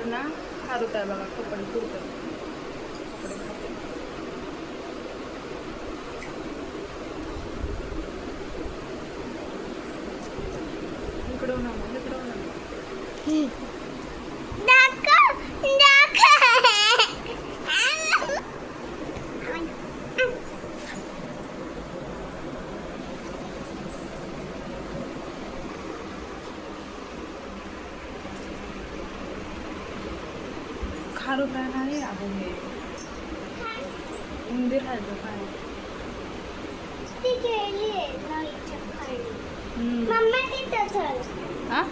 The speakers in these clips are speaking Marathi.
तर ना खारुत आहे बघा कपडे पुरतं कपडे खाते इकडं आहे नाही अगं हे उंदीर तो काय. हा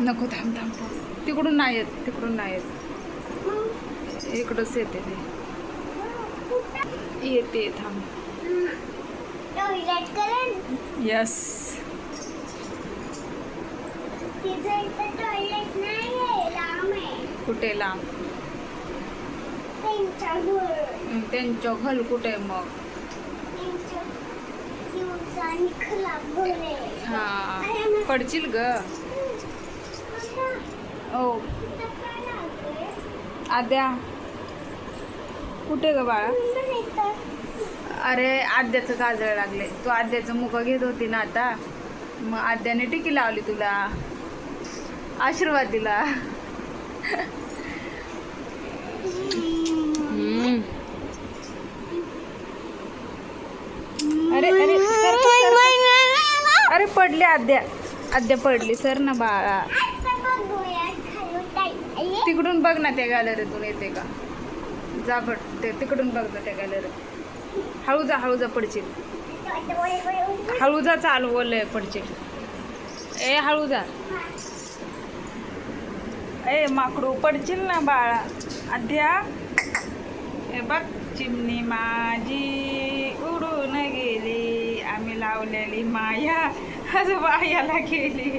नको थांब थांब थांब तिकडून नाही येत तिकडून नाही येत इकडंच येते ते येते थांब यस टॉयलेट नाही कुठे लांब त्यांच्या घल कुठे मग? हा. पडशील ग. ओ आद्या. कुठे ग बाळा? अरे आद्याचं काजळ लागले तू आद्याचं मुख घेत होती ना आता? मग आद्याने टिकी लावली तुला. आशीर्वाद दिला. अरे अरे सर, सर. अरे पडली आद्या. आद्या पडली. सर ना बाळा. तिकडून बघ ना त्या गॅलरीतून येते का? जा भट ते तिकडून बघ ना त्या गॅलरीत हळू जा हळू जा पडशील हळू जा चालू बोललंय पडशील ए हळू जा ए माकडू पडशील ना बाळा. अध्या हे बघ चिमणी माझी उडून गेली. आम्ही लावलेली माया. आज वायाला गेली.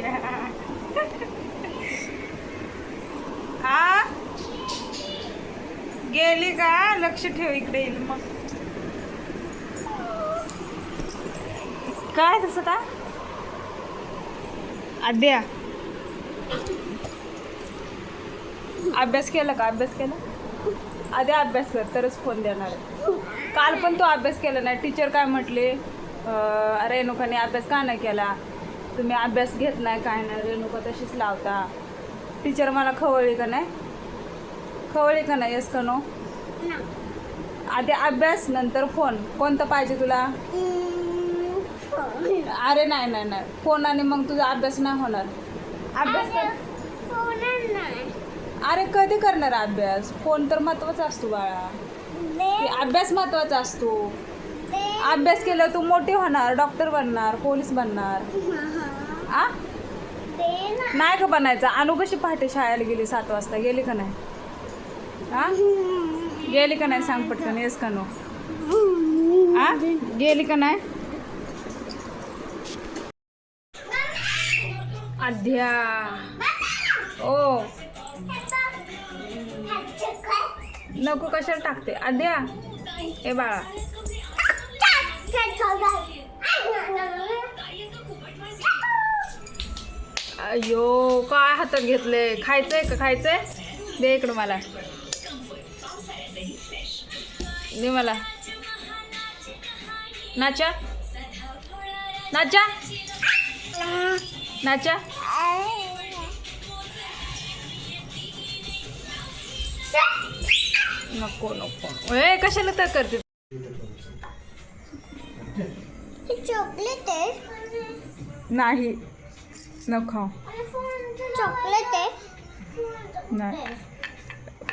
आ गेली का? लक्ष ठेव इकडे येईल मग. काय तसं का अद्या अभ्यास केला का? अभ्यास केला? आधी अभ्यास कर तरच फोन देणार आहे. काल पण तो अभ्यास केला नाही. टीचर काय म्हटले? रेणुकाने अभ्यास का नाही केला? तुम्ही अभ्यास घेत नाही काय नाही. रेणुका तशीच लावता. टीचर मला खवळली का नाही? खवळली का नाही येस का नो आधी अभ्यास नंतर फोन कोणतं पाहिजे तुला? अरे नाही नाही नाही. फोन आणि मग तुझा अभ्यास नाही होणार. अभ्यास कर. अरे कधी करणार अभ्यास? फोन तर महत्त्वाचा असतो बाळा. अभ्यास महत्त्वाचा असतो. अभ्यास केलं तू मोठी होणार डॉक्टर बनणार पोलीस बनणार. आ? नाही का बनायचं? अनु कशी पहाटे शाळेला गेली सात वाजता? गेली का नाही? गेली का नाही सांग पटकन येस का नो? आ? गेली का नाही? अध्या. नको कशाला टाकते? आद्या ए बाळा. अयो काय हातात घेतले खायचंय का? खायचंय? दे इकडं मला. दे मला. नाचा. नाचा. नाचा. नको नको. ए कशाला तर करते? चॉकलेट आहे. नाही. नको. चॉकलेट आहे. नाही.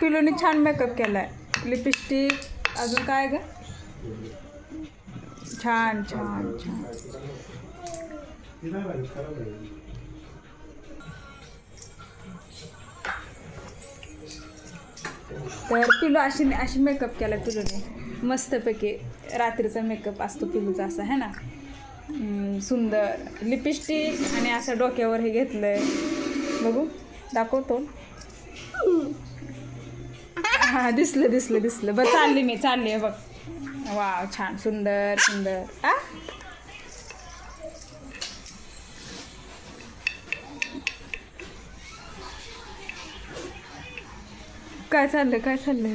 पिलूनी छान मेकअप केलाय. लिपस्टिक अजून काय ग? छान छान छान. तर पिलू अशी अशी मेकअप केला पिलूने मस्तपैकी रात्रीचा मेकअप असतो पिलूचा असा है ना? सुंदर. लिपस्टिक आणि असं डोक्यावर हे घेतलंय. बघू दाखवतो हा दिसलं दिसलं दिसलं. बरं चालली मी चालली आहे बघ. वा छान. सुंदर सुंदर. आ? काय चाललंय? काय चाललंय?